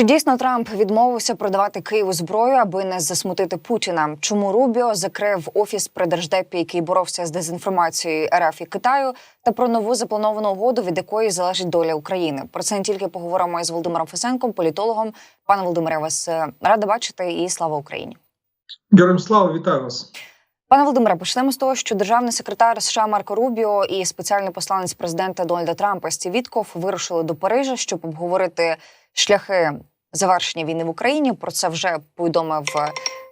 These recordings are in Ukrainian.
Чи дійсно Трамп відмовився продавати Києву зброю, аби не засмутити Путіна? Чому Рубіо закрив офіс при держдепі, який боровся з дезінформацією РФ і Китаю, та про нову заплановану угоду, від якої залежить доля України? Про це не тільки поговоримо із Володимиром Фесенком, політологом. Пане Володимире, вас е, рада бачити і слава Україні. Героям слава, вітаю вас. Пане Володимире, почнемо з того, що державний секретар США Марко Рубіо і спеціальний посланець президента Дональда Трампа Стів Вітков вирушили до Парижа, щоб обговорити шляхи завершення війни в Україні. Про це вже повідомив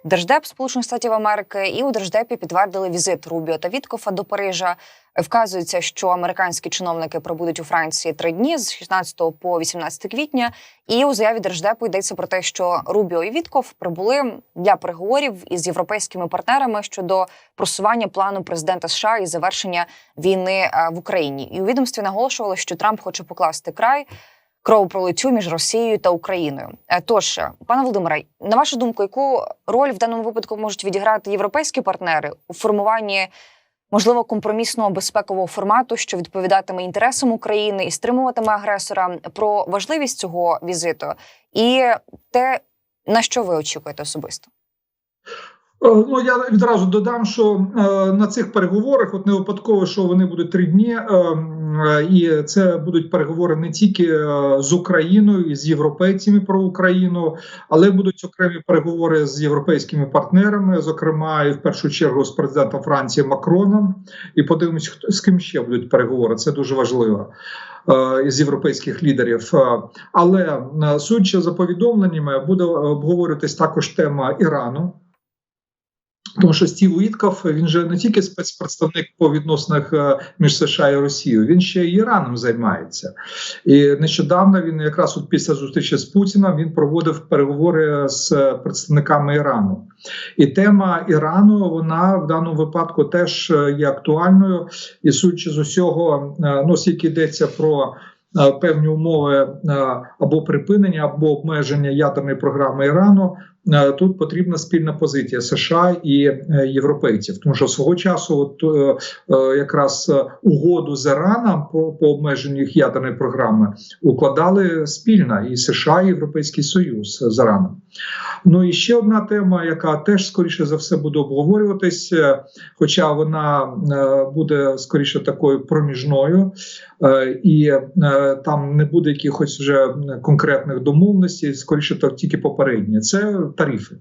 Держдеп Сполучених Штатів Америки, і у Держдепі підтвердили візит Рубіо та Віткофа до Парижа. Вказується, що американські чиновники пробудуть у Франції три дні з 16 по 18 квітня. І у заяві держдепу йдеться про те, що Рубіо і Вітков прибули для переговорів із європейськими партнерами щодо просування плану президента США і завершення війни е, в Україні. І у відомстві наголошували, що Трамп хоче покласти край кровопролиттю між Росією та Україною. Е, Тож, пане Володимире, на вашу думку, яку роль в даному випадку можуть відіграти європейські партнери у формуванні? Можливо, компромісного безпекового формату, що відповідатиме інтересам України і стримуватиме агресора, про важливість цього візиту і те, на що ви очікуєте особисто. Е, Ну я відразу додам, що е, на цих переговорах, от не випадково, що вони будуть три дні, е, і це будуть переговори не тільки з Україною і з європейцями про Україну, але будуть окремі переговори з європейськими партнерами, зокрема і в першу чергу з президентом Франції Макроном. І подивимось, хто з ким ще будуть переговори. Це дуже важливо. З європейських лідерів, але судячи за повідомленнями, буде обговорюватись також тема Ірану. Тому що Стів Уітков, він же не тільки спецпредставник по відносинах е, між США і Росією, він ще й Іраном займається. І нещодавно він якраз от після зустрічі з Путіним він проводив переговори з представниками Ірану. І тема Ірану вона в даному випадку теж е, є актуальною. І судячи з усього, е, ну оскільки йдеться про е, певні умови е, або припинення, або обмеження ядерної програми Ірану. Е, Тут потрібна спільна позиція США і е, європейців, тому що свого часу, от е, якраз угоду з Іраном по, по обмеженню їх ядерної програми укладали спільно і США, і Європейський Союз з Іраном. Ну і ще одна тема, яка теж скоріше за все буде обговорюватись, хоча вона буде скоріше такою проміжною, і там не буде якихось вже конкретних домовленостей, скоріше то тільки попередні. Це тарифи.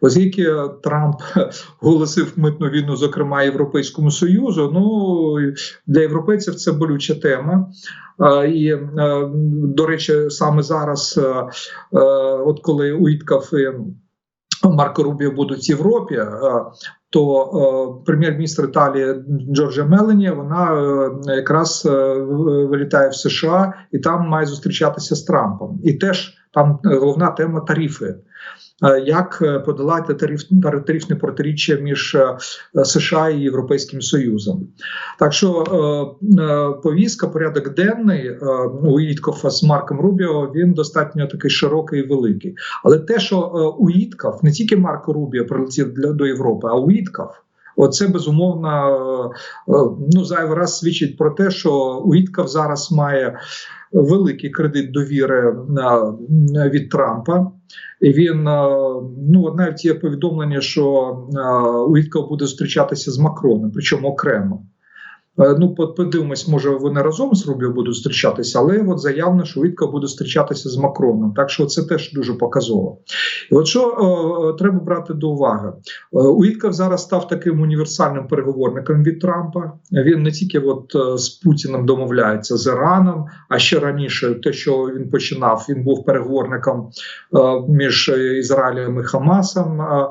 Оскільки Трамп оголосив митну війну, зокрема Європейському Союзу, ну для європейців це болюча тема. І е, до речі, саме зараз, е, е, от коли Уіткав і Марко Рубіо будуть в Європі, е, то е, прем'єр-міністр Італії Джорджа Мелені вона е, якраз е, вилітає в США і там має зустрічатися з Трампом. І теж там головна тема тарифи. Е, Як е, подолати тариф, тарифне протиріччя між е, США і Європейським Союзом? Так що повістка, порядок денний у з Марком Рубіо він достатньо такий широкий і великий. Але те, що Уітков, не тільки Марко Рубіо прилетів для до Європи, а Уітков, Оце безумовно ну зайвий раз свідчить про те, що Уітков зараз має великий кредит довіри від Трампа. Він е, ну навіть є повідомлення, що е, буде зустрічатися з Макроном, причому окремо. Е, Ну, подивимось, може вони разом з Рубіо будуть зустрічатися, але от заявлено, що Вітко буде зустрічатися з Макроном. Так що це теж дуже показово. І от що е, треба брати до уваги, Е, Уітков зараз став таким універсальним переговорником від Трампа. Він не тільки от е, з Путіним домовляється з Іраном, а ще раніше, те, що він починав, він був переговорником е, між Ізраїлем і Хамасом. Е,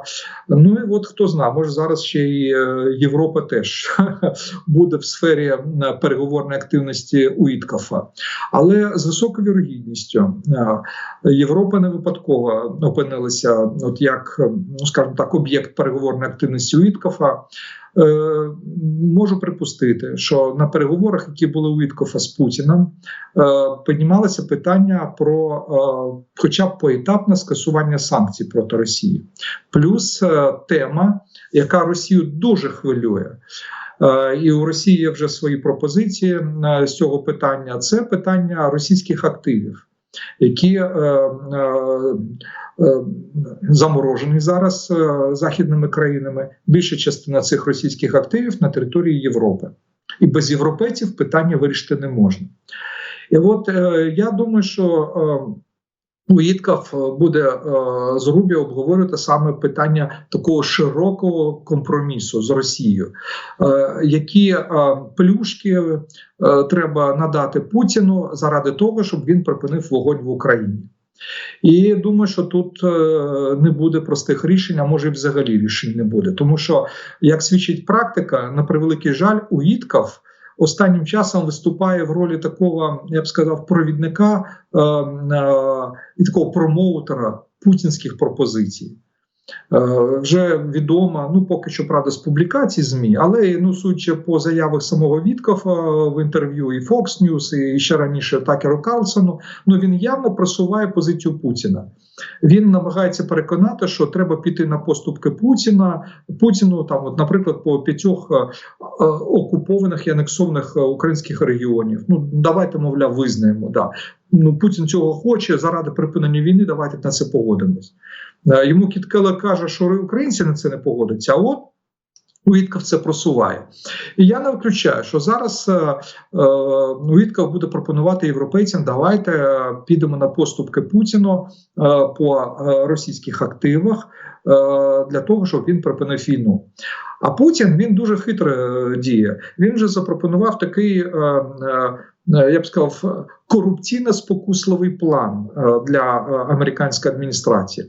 Ну і от хто знає, може зараз ще е, Європа теж буде в сфері е, переговорної активності Уіткафа. Але з високою вірогідністю е, Європа не випадково опинилася, от як е, ну скажімо так, об'єкт переговорної активності Уіткафа. Можу припустити, що на переговорах, які були у Віткофа з Путіним, піднімалося питання про, хоча б поетапне скасування санкцій проти Росії, плюс тема, яка Росію дуже хвилює. Е, І у Росії є вже свої пропозиції е, з цього питання. Це питання російських активів. які е, заморожені зараз західними країнами. Більша частина цих російських активів на території Європи, і без європейців питання вирішити не можна. І от я думаю, що е, Уїткав буде е, з Рубі обговорювати саме питання такого широкого компромісу з Росією, е, які е, плюшки е, треба надати Путіну заради того, щоб він припинив вогонь в Україні. І думаю, що тут е, не буде простих рішень, а може і взагалі рішень не буде. Тому що, як свідчить практика, на превеликий жаль, Уїткав останнім часом виступає в ролі такого, я б сказав, провідника е, е, і такого промоутера путінських пропозицій. Е, вже відомо, ну поки що правда з публікацій змі, але ну судячи по заявах самого Віткофа в інтерв'ю і Fox News, і ще раніше Такеру Карлсону, ну він явно просуває позицію Путіна. Він намагається переконати, що треба піти на поступки Путіна Путіну, там, от, наприклад, по п'ятьох е, е, окупованих і анексованих е, українських регіонів. Ну давайте, мовляв, визнаємо. Да. Ну Путін цього хоче заради припинення війни. Давайте на це погодимось. Йому Кіткеле каже, що українці на це не погодяться. А от Уітков це просуває. І я не виключаю, що зараз е, е, Уітков буде пропонувати європейцям, давайте е, підемо на поступки Путіну е, по е, російських активах е, для того, щоб він припинив війну. А Путін він дуже хитро діє. Він вже запропонував такий, е, я б сказав, корупційно-спокусливий план е, для е, американської адміністрації.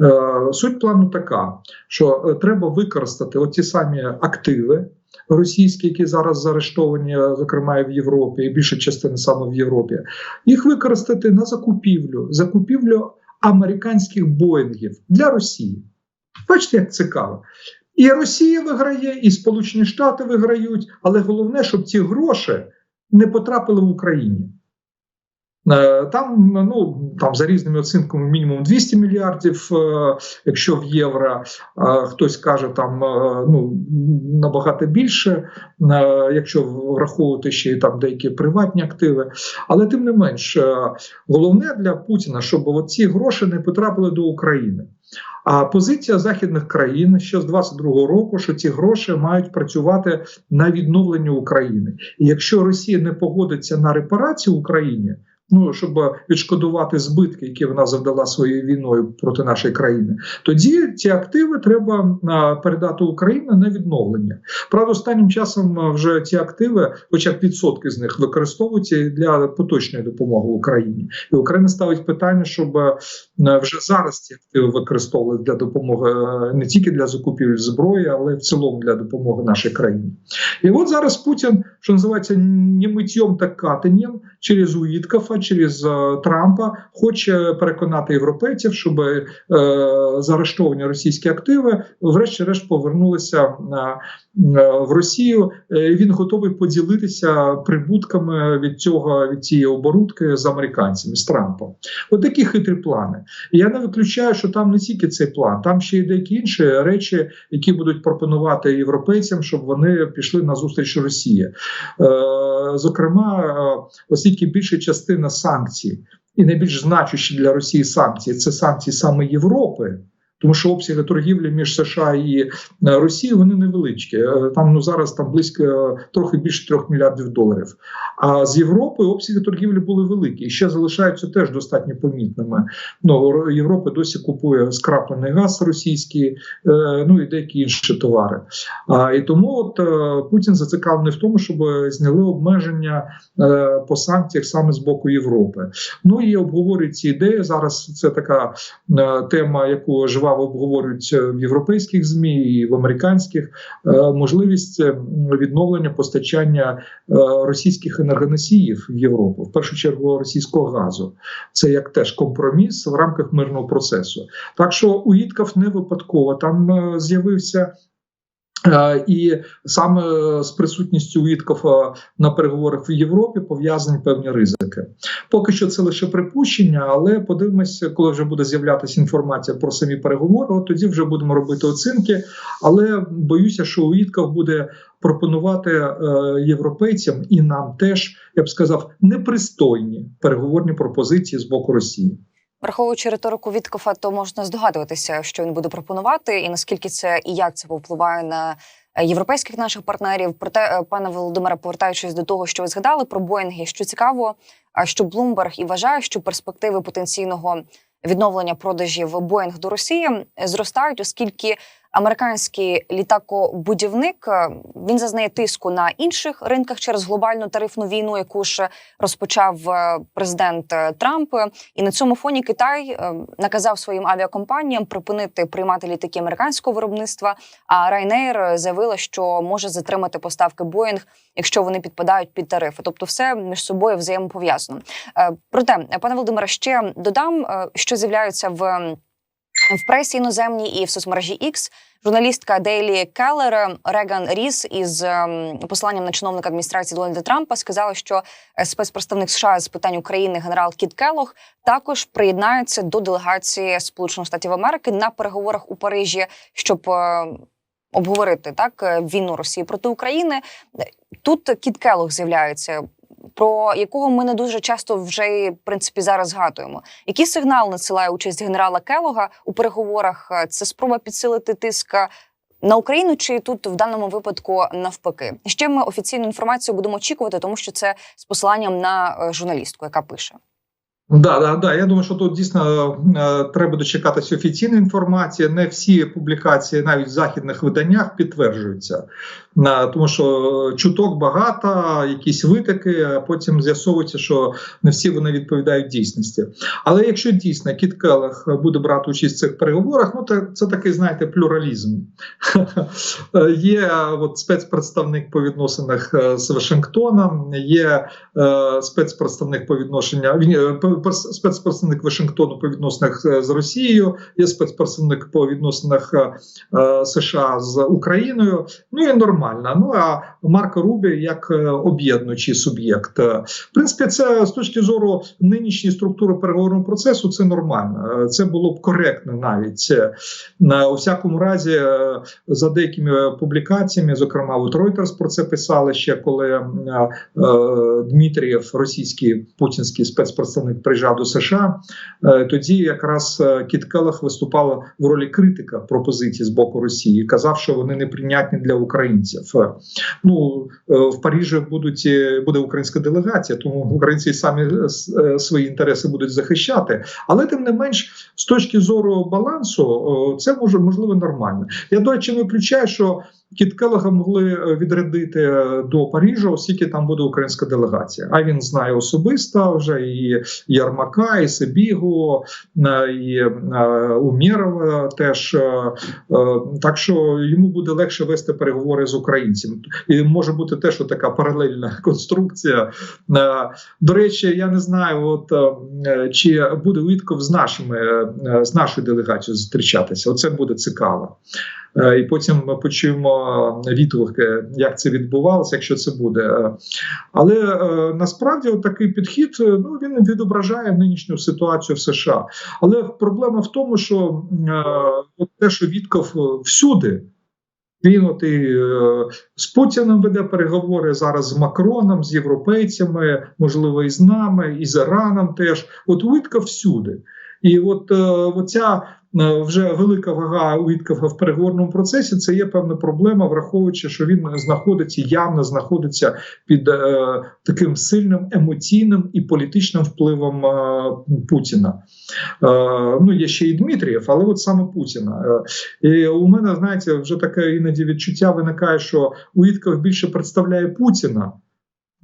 Е, Суть плану така, що е, треба використати оті самі активи. Російські, які зараз заарештовані, е, зокрема і в Європі, і більша частина саме в Європі, їх використати на закупівлю, закупівлю американських боїнгів для Росії. Бачите, як цікаво. І Росія виграє, і Сполучені Штати виграють, але головне, щоб ці гроші не потрапили в Україні. Е, Там ну там за різними оцінками мінімум 200 мільярдів, е, якщо в євро, е, хтось каже там ну набагато більше, якщо враховувати ще там деякі приватні активи. Але тим не менш, головне для Путіна, щоб ці гроші не потрапили до України. А позиція західних країн ще з 22-го року, що ці гроші мають працювати на відновлення України. І якщо Росія не погодиться на репарацію Україні, ну щоб відшкодувати збитки, які вона завдала своєю війною проти нашої країни, тоді ці активи треба передати Україні на відновлення. Правда, останнім часом вже ці активи, хоча б відсотки з них використовуються для поточної допомоги Україні, і Україна ставить питання, щоб вже зараз ці активи використовували для допомоги не тільки для закупівель зброї, але в цілому для допомоги нашій країні. І от зараз Путін, що називається не миттєм та катанням через Уїткафа, через е, Трампа, хоче переконати європейців, щоб е, заарештовані російські активи, врешті-решт, повернулися на. В Росію Е, він готовий поділитися прибутками від цього від цієї оборудки з американцями з Трампом. От такі хитрі плани. Я не виключаю, що там не тільки цей план, там ще й деякі інші речі, які будуть пропонувати європейцям, щоб вони пішли на зустріч Росії. Е, Зокрема, оскільки більша частина санкцій і найбільш значущі для Росії санкції це санкції саме Європи. Тому що обсяги торгівлі між США і е, Росією вони невеличкі. Е, Там ну зараз там близько е, трохи більше трьох мільярдів доларів. А з Європою обсяги торгівлі були великі і ще залишаються теж достатньо помітними. Ну Європа досі купує скраплений газ російський, ну і деякі інші товари. А і тому от Путін зацікавлений в тому, щоб зняли обмеження по санкціях саме з боку Європи. Ну і обговорюють ці ідеї зараз. Це така тема, яку жива обговорюють в європейських змі і в американських можливість відновлення постачання російських енергоносіїв в Європу, в першу чергу російського газу. Це як теж компроміс в рамках мирного процесу. Так що Уїтков не випадково там з'явився. Е, І саме з присутністю Уіткофа на переговорах в Європі пов'язані певні ризики. Поки що це лише припущення, але подивимося, коли вже буде з'являтися інформація про самі переговори. От тоді вже будемо робити оцінки. Але боюся, що Уітков буде пропонувати е, європейцям і нам теж, я б сказав, непристойні переговорні пропозиції з боку Росії. Враховуючи риторику Віткофа, то можна здогадуватися, що він буде пропонувати, і наскільки це і як це повпливає на е, європейських наших партнерів. Проте, е, пане Володимире, повертаючись до того, що ви згадали про Боїнги, що цікаво, що Блумберг і вважає, що перспективи потенційного відновлення продажів Боїнг до Росії зростають, оскільки американський літакобудівник е, він зазнає тиску на інших ринках через глобальну тарифну війну, яку ж розпочав е, президент е, Трамп. І на цьому фоні Китай наказав своїм авіакомпаніям припинити приймати літаки американського виробництва. А Ryanair заявила, що може затримати поставки Боїнг, якщо вони підпадають під тарифи. Тобто, все між собою взаємопов'язано. Проте, пане Володимире, ще додам, що з'являються в. В пресі іноземній і в соцмережі X журналістка Дейлі Келлер Реган Ріс із ем, посиланням на чиновника адміністрації Дональда Трампа сказала, що е, спецпредставник США з питань України генерал Кіт Келлог також приєднається до делегації Сполучених Штатів Америки на переговорах у Парижі, щоб е, обговорити так е, війну Росії проти України. Тут Кіт Келлог з'являється. Про якого ми не дуже часто вже в принципі зараз згадуємо. Який сигнал надсилає участь генерала Келога у переговорах? Це спроба підсилити тиск на Україну, чи тут в даному випадку навпаки? Ще ми офіційну інформацію будемо очікувати, тому що це з посиланням на е, журналістку, яка пише. Да, да, да. Я думаю, що тут дійсно е, треба дочекатися офіційної інформації. Не всі публікації, навіть в західних виданнях, підтверджуються, Е, тому що чуток багато, якісь витоки, а потім з'ясовується, що не всі вони відповідають дійсності. Але якщо дійсно Кіт Келлах буде брати участь в цих переговорах, ну то це такий, знаєте, плюралізм. Є от спецпредставник по відносинах е, з Вашингтоном, є е, спецпредставник по е, п- спецпредставник Вашингтону по відносинах е, з Росією, є спецпредставник по відносинах е, е, США з Україною. Ну і нормально. Ну а Марко Рубі як об'єднуючий суб'єкт. В принципі, це з точки зору нинішньої структури переговорного процесу, це нормально. Це було б коректно навіть на у всякому разі, за деякими публікаціями, зокрема, от Reuters про це писали ще коли Дмитрієв, російський путінський спецпредставник, приїжджав до США. Е, Тоді якраз е, Кіт Келлах виступала в ролі критика пропозицій з боку Росії, казав, що вони неприйнятні для українців. Е, Ну в Парижі будуть буде українська делегація, тому українці самі свої інтереси будуть захищати. Але тим не менш, з точки зору балансу, це може можливо нормально. Я до речі, не виключаю, що Кіт Келлога могли відрядити до Парижа, оскільки там буде українська делегація. А він знає особисто вже і Ярмака, і Сибігу, е, і е, Умєрова теж. Е, Так що йому буде легше вести переговори з українцями. І може бути теж така паралельна конструкція. До речі, я не знаю, от чи буде Уітков з нашими з нашою делегацією зустрічатися. Оце буде цікаво. Е, І потім ми почуємо відгуки, як це відбувалося, якщо це буде. Е, Але е, насправді такий підхід е, ну він відображає нинішню ситуацію в США. Але проблема в тому, що е, те, що Вітков е, всюди. Він от і е, з Путіним веде переговори зараз з Макроном, з європейцями, можливо, і з нами, і з Іраном теж. От Уітков всюди. І от е, оця е, вже велика вага Уіткова в переговорному процесі це є певна проблема, враховуючи, що він знаходиться явно знаходиться під е, таким сильним емоційним і політичним впливом е, Путіна. Е, ну є ще і Дмитрієв, але от саме Путіна. Е, і у мене знаєте, вже таке іноді відчуття виникає, що Уітков більше представляє Путіна.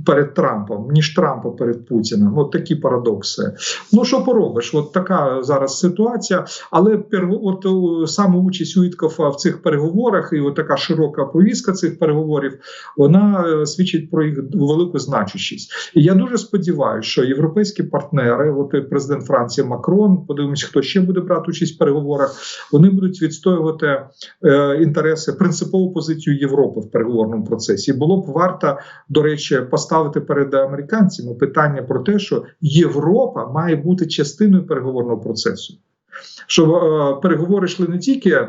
Перед Трампом, ніж Трампа перед Путіним. От такі парадокси. Ну що поробиш? От така зараз ситуація. Але от саме участь Уіткофа в цих переговорах, і от така широка повістка цих переговорів, вона е, свідчить про їх велику значущість. І я дуже сподіваюся, що європейські партнери, от президент Франції Макрон, подивимося, хто ще буде брати участь в переговорах. Вони будуть відстоювати е, інтереси, принципову позицію Європи в переговорному процесі. Було б варто, до речі, поставити перед американцями питання про те, що Європа має бути частиною переговорного процесу. Щоб е, переговори йшли не тільки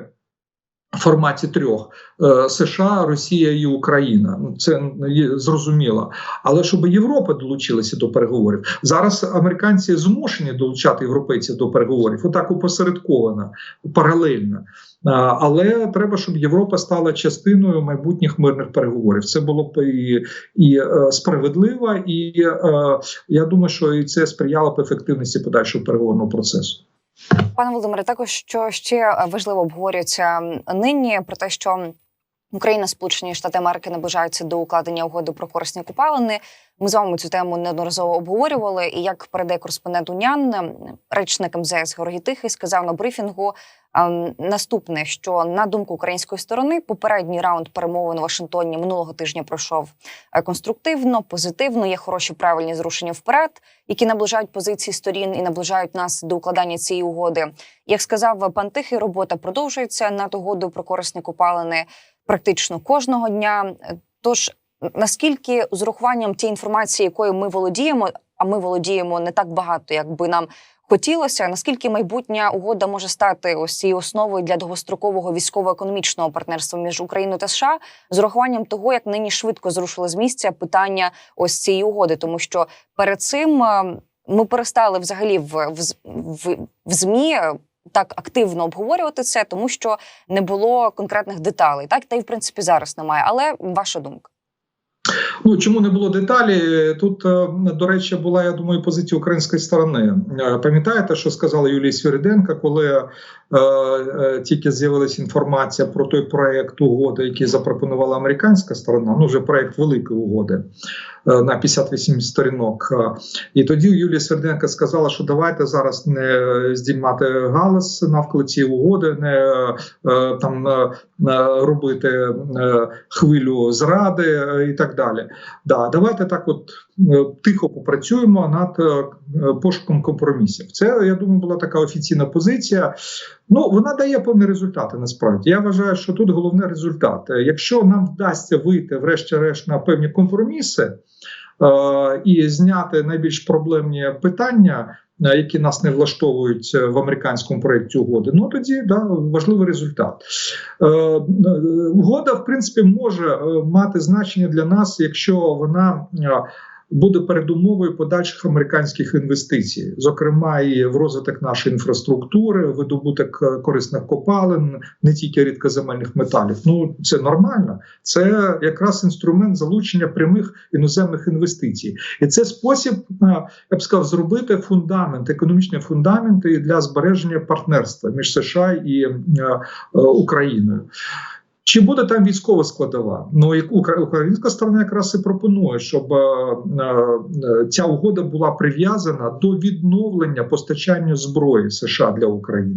форматі трьох е, США, Росія і Україна. Ну це зрозуміло. Але щоб Європа долучилася до переговорів зараз. Американці змушені долучати європейців до переговорів. Отак опосередковано, паралельно. Але треба, щоб Європа стала частиною майбутніх мирних переговорів. Це було б і, і е, справедливо, і е, я думаю, що і це сприяло б ефективності подальшого переговорного процесу. Пане Володимире, також що ще важливо обговорюється нині про те, що Україна, Сполучені Штати Америки наближаються до укладення угоди про корисні купалини. Ми з вами цю тему неодноразово обговорювали. І як передає кореспондент УНЯН, речник МЗС Георгій Тихий сказав на брифінгу ем, наступне: що на думку української сторони, попередній раунд перемовин у Вашингтоні минулого тижня пройшов е, конструктивно, позитивно. Є хороші правильні зрушення вперед, які наближають позиції сторін і наближають нас до укладання цієї угоди. Як сказав пан Тихий, робота продовжується над угодою про корисні купалини практично кожного дня. Тож наскільки з урахуванням тієї інформації, якою ми володіємо, а ми володіємо не так багато, як би нам хотілося, наскільки майбутня угода може стати ось цією основою для довгострокового військово-економічного партнерства між Україною та США, з урахуванням того, як нині швидко зрушили з місця питання ось цієї угоди, тому що перед цим е, ми перестали взагалі в, в, в, в змі. Так активно обговорювати це, тому що не було конкретних деталей. Так та й в принципі зараз немає. Але ваша думка. Ну чому не було деталі? Тут е, до речі була я думаю позиція української сторони. Е, Пам'ятаєте, що сказала Юлія Свіриденка, коли тільки з'явилася інформація про той проект угоди, який запропонувала американська сторона? Ну вже проект великої угоди е, на 58 сторінок. Е, І тоді Юлія Сверденко сказала, що давайте зараз не здіймати галас навколо цієї угоди, не е, там е, е, робити е, хвилю зради е, і так далі. Да, давайте так, от е, тихо попрацюємо над е, пошуком компромісів. Це я думаю, була така офіційна позиція. Ну вона дає певні результати. Насправді я вважаю, що тут головний результат. Е, Якщо нам вдасться вийти, врешті-решт, на певні компроміси е, і зняти найбільш проблемні питання. е, Які нас не влаштовують е, в американському проєкті угоди, ну тоді да важливий результат. Е, е, Угода, в принципі, може е, мати значення для нас, якщо вона е, буде передумовою подальших американських інвестицій, зокрема і в розвиток нашої інфраструктури, видобуток е, корисних копалин, не тільки рідкоземельних металів. Ну це нормально. Це якраз інструмент залучення прямих іноземних інвестицій, і це спосіб, е, я б сказав, зробити фундамент, економічні фундаменти для збереження партнерства між США і е, Україною. Чи буде там військова складова? Ну як українська сторона якраз і пропонує, щоб е, е, ця угода була прив'язана до відновлення постачання зброї США для України.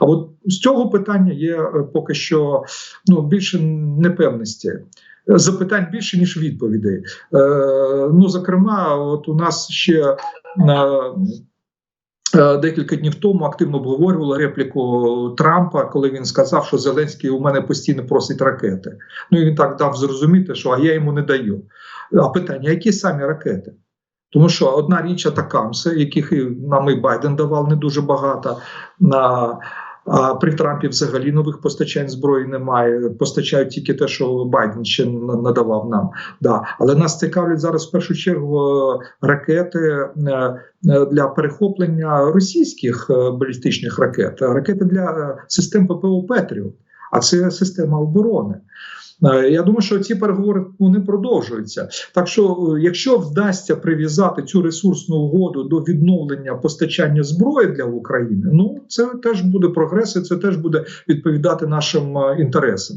А от з цього питання є е, поки що ну більше непевності. Запитань більше ніж відповідей. Е, ну зокрема, от у нас ще Е, Декілька днів тому активно обговорювали репліку Трампа, коли він сказав, що Зеленський у мене постійно просить ракети. Ну і він так дав зрозуміти, що а я йому не даю. А питання: які самі ракети? Тому що одна річ атакамси, яких нам і Байден давав не дуже багато. На а при Трампі взагалі нових постачань зброї немає. Постачають тільки те, що Байден ще на- надавав нам. Да. Але нас цікавлять зараз в першу чергу е, ракети е, е, для перехоплення російських балістичних ракет, ракети для систем ППО Петріот, а це система оборони. Е, Я думаю, що ці переговори вони продовжуються. Так що, е, якщо вдасться прив'язати цю ресурсну угоду до відновлення постачання зброї для України, ну це теж буде прогрес, і це теж буде відповідати нашим е, інтересам.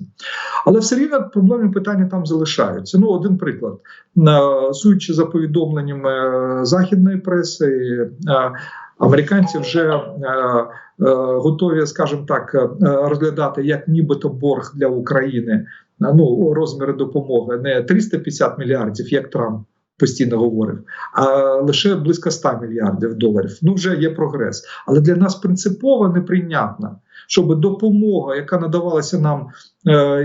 Але все рівно проблемні питання там залишаються. Ну, один приклад, судячи за повідомленнями західної преси. Американці вже е, е, готові, скажімо так, е, розглядати як нібито борг для України ну розміри допомоги не 350 мільярдів, як Трамп постійно говорив, а лише близько 100 мільярдів доларів. Ну вже є прогрес. Але для нас принципово неприйнятно, щоб допомога, яка надавалася нам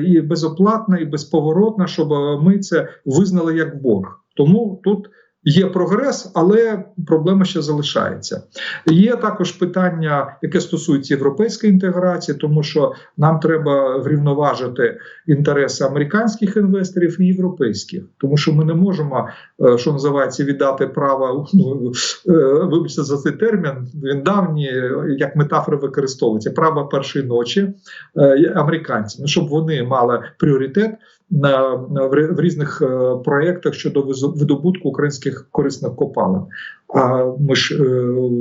і безоплатна, і безповоротна, щоб ми це визнали як борг. Тому тут. Є прогрес, але проблема ще залишається. Є також питання, яке стосується європейської інтеграції, тому що нам треба врівноважити інтереси американських інвесторів і європейських, тому що ми не можемо, е, що називається, віддати право. Ну е, вибачте за цей термін. Він давній, як метафора використовується право першої ночі е, американців, ну щоб вони мали пріоритет в, різних е, проєктах щодо видобутку українських корисних копалин. А ми ж е,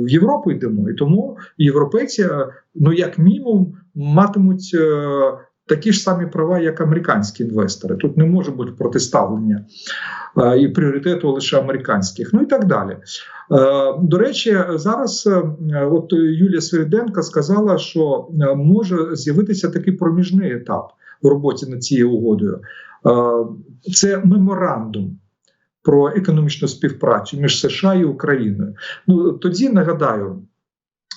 в Європу йдемо, і тому європейці, е, ну як мінімум, матимуть. Такі ж самі права, як американські інвестори. Тут не може бути протиставлення і пріоритету лише американських, ну і так далі. До речі, зараз от Юлія Свириденко сказала, що може з'явитися такий проміжний етап роботі над цією угодою. Е, Це меморандум про економічну співпрацю між США і Україною. Ну тоді нагадаю.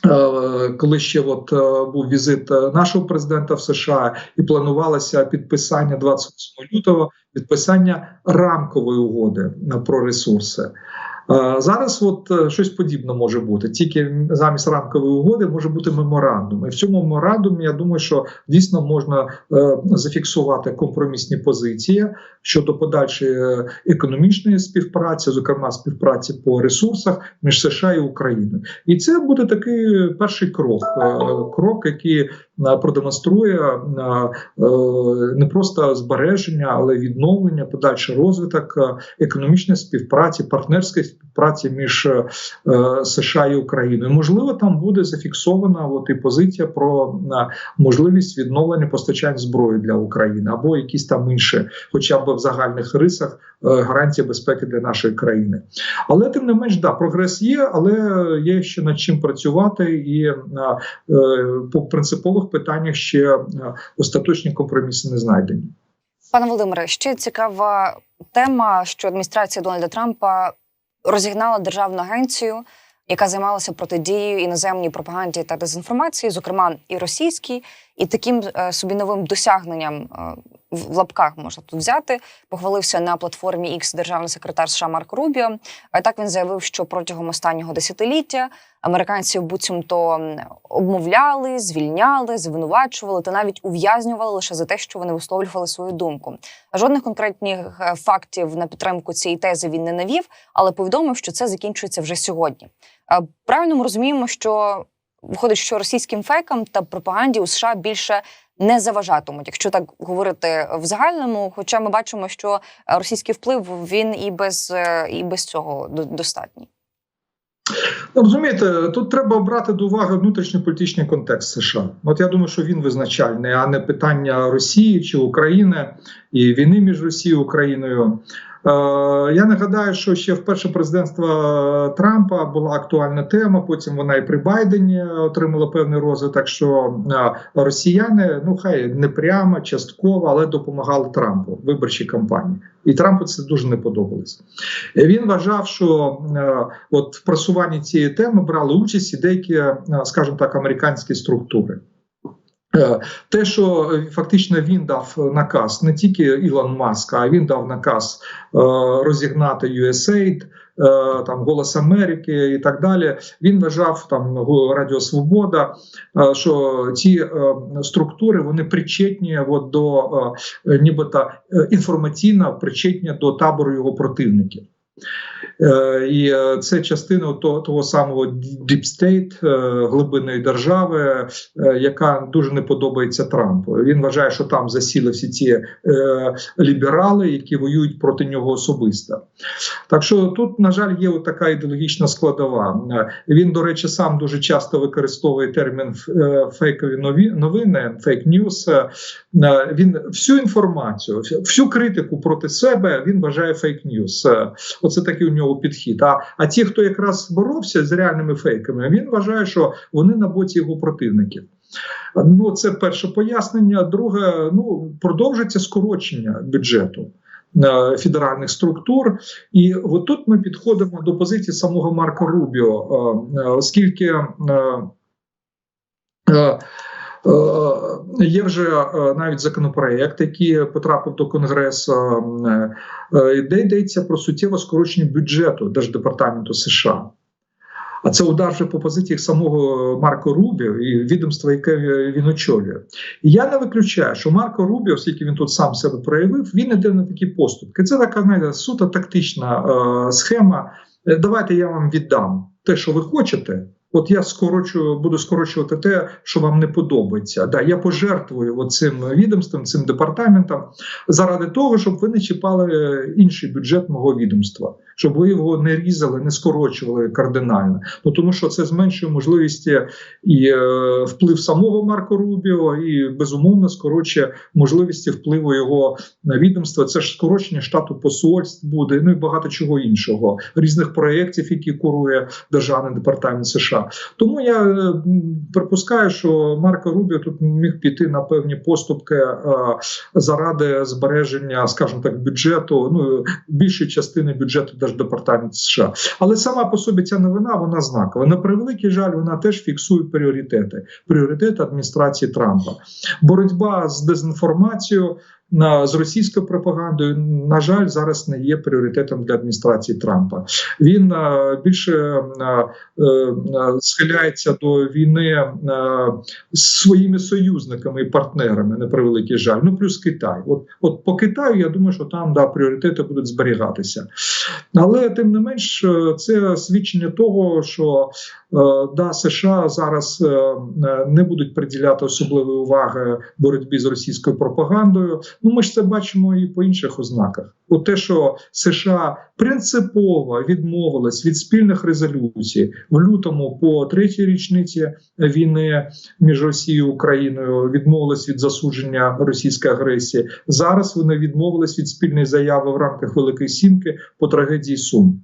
е, Коли ще от е, був візит нашого президента в США і планувалося підписання 28 лютого, підписання рамкової угоди про ресурси. Е, Зараз от е, щось подібне може бути. Тільки замість рамкової угоди може бути меморандум. І в цьому меморандумі я думаю, що дійсно можна е, зафіксувати компромісні позиції щодо подальшої економічної співпраці, зокрема співпраці по ресурсах між США і Україною. І це буде такий перший крок, крок, який продемонструє е, е, не просто збереження, але відновлення, подальший розвиток е, економічної співпраці, партнерської співпраці між е, США і Україною. Можливо, там буде зафіксована от і позиція про е, можливість відновлення постачань зброї для України або якісь там інші, хоча б в загальних рисах, е, гарантія безпеки для нашої країни. Але тим не менш, да, прогрес є, але є ще над чим працювати, і е, е, по питаннях ще е, остаточні компроміси не знайдені. Пане Володимире, ще цікава тема, що адміністрація Дональда Трампа розігнала державну агенцію, яка займалася протидією іноземній пропаганді та дезінформації, зокрема і російській, і таким е, собі новим досягненням е, в лапках можна тут взяти. Похвалився на платформі X державний секретар США Марк Рубіо. А так він заявив, що протягом останнього десятиліття американці буцімто обмовляли, звільняли, звинувачували та навіть ув'язнювали лише за те, що вони висловлювали свою думку. Жодних конкретних е, фактів на підтримку цієї тези він не навів, але повідомив, що це закінчується вже сьогодні. Е, Правильно ми розуміємо, що виходить, що російським фейкам та пропаганді у США більше не заважатимуть, якщо так говорити в загальному. Хоча ми бачимо, що е, російський вплив він і без, е, і без цього достатній. Ну, Розумієте, тут треба брати до уваги внутрішньополітичний контекст США. От я думаю, що він визначальний, а не питання Росії чи України і війни між Росією і Україною. Е, я нагадаю, що ще в перше президентство Трампа була актуальна тема. Потім вона і при Байдені отримала певний розвиток. Що е, росіяни, ну хай не прямо, частково, але допомагали Трампу виборчій кампанії, і Трампу це дуже не подобалось. Він вважав, що е, от в просуванні цієї теми брали участь і деякі, скажімо так, американські структури. Е, Те, що е, фактично він дав наказ не тільки Ілон Маск, а він дав наказ е, розігнати USAID, там Голос Америки і так далі. Він вважав там Радіо Свобода, що ці структури вони причетні от, до нібито інформаційно причетні до табору його противників. Е, І е, це частина того, того самого Deep State, е, глибинної держави, яка дуже не подобається Трампу. Він вважає, що там засіли всі ці ліберали, які воюють проти нього особисто. Так що тут, на жаль, є така ідеологічна складова. Він, до речі, сам дуже часто використовує термін фейкові новини, фейк ньюс. Він всю інформацію, всю критику проти себе він вважає фейк ньюс. Оце такий у нього підхід. А, а ті, хто якраз боровся з реальними фейками, він вважає, що вони на боці його противників. Ну, це перше пояснення. Друге, ну продовжується скорочення бюджету е, федеральних структур, і от тут ми підходимо до позиції самого Марка Рубіо, е, е, оскільки. Е, Є вже е, навіть законопроект, який потрапив до Конгресу, е, де йдеться про суттєве скорочення бюджету Держдепартаменту США. А це удар вже по позиціях самого Марко Рубіо і відомства, яке він очолює. І я не виключаю, що Марко Рубіо, оскільки він тут сам себе проявив, він іде на такі поступки. Це така знаєте, суто тактична е, схема. Давайте я вам віддам те, що ви хочете. От я скорочу, буду скорочувати те, що вам не подобається. Да, я пожертвую цим відомством, цим департаментом заради того, щоб ви не чіпали інший бюджет мого відомства, щоб ви його не різали, не скорочували кардинально. Ну тому що це зменшує можливості і е, вплив самого Марко Рубіо, і безумовно скорочує можливості впливу його на відомство. Це ж скорочення штату посольств буде, ну і багато чого іншого, різних проєктів, які курує державний департамент США. Тому я е, припускаю, що Марко Рубіо тут міг піти на певні поступки е, заради збереження, скажімо так, бюджету, ну більшої частини бюджету Держдепартаменту США. Але сама по собі ця новина вона знакова. На превеликий жаль, вона теж фіксує пріоритети. Пріоритети адміністрації Трампа. Боротьба з дезінформацією. На з російською пропагандою на жаль зараз не є пріоритетом для адміністрації Трампа. Він а, більше а, е, схиляється до війни з своїми союзниками і партнерами. На превеликий жаль. Ну плюс Китай. От от по Китаю я думаю, що там да пріоритети будуть зберігатися, але тим не менш е, це свідчення того, що е, да США зараз е, не будуть приділяти особливої уваги боротьбі з російською пропагандою. Ну, ми ж це бачимо і по інших ознаках. У те, що США принципово відмовились від спільних резолюцій в лютому по третій річниці війни між Росією і Україною, відмовились від засудження російської агресії. Зараз вони відмовились від спільної заяви в рамках Великої Сімки по трагедії Сум.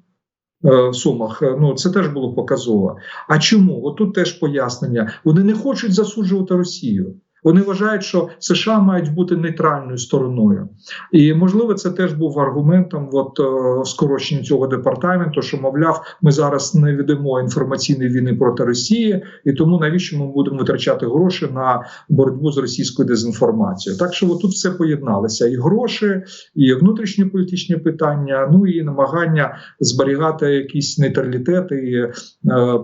В Сумах ну це теж було показово. А чому? Отут теж пояснення. Вони не хочуть засуджувати Росію. Вони вважають, що США мають бути нейтральною стороною, і можливо, це теж був аргументом от, е, скорочення цього департаменту, що мовляв, ми зараз не ведемо інформаційної війни проти Росії, і тому навіщо ми будемо витрачати гроші на боротьбу з російською дезінформацією? Так що тут все поєдналося: і гроші, і внутрішньополітичні питання, ну і намагання зберігати якийсь нейтралітет і е,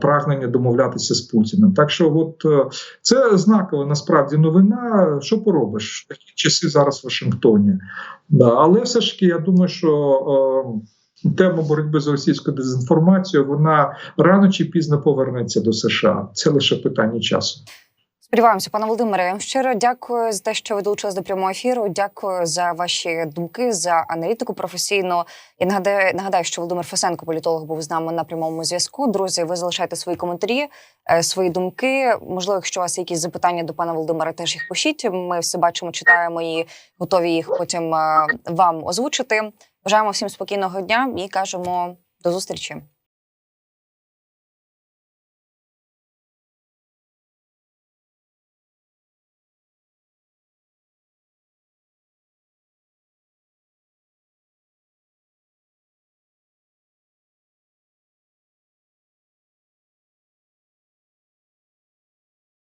прагнення домовлятися з Путіним. Так що, от е, це знаково насправді новина. Що поробиш? Такі часи зараз в Вашингтоні. Да. Але все ж таки, я думаю, що е, тема боротьби з російською дезінформацією вона рано чи пізно повернеться до США. Це лише питання часу. Сподіваємося, пане Володимире, я вам щиро дякую за те, що ви долучились до прямого ефіру. Дякую за ваші думки, за аналітику професійну. І нагадаю, нагадаю, що Володимир Фесенко, політолог, був з нами на прямому зв'язку. Друзі, ви залишайте свої коментарі, е, свої думки. Можливо, якщо у вас є якісь запитання до пана Володимира, теж їх пишіть. Ми все бачимо, читаємо і готові їх потім е, вам озвучити. Бажаємо всім спокійного дня і кажемо до зустрічі.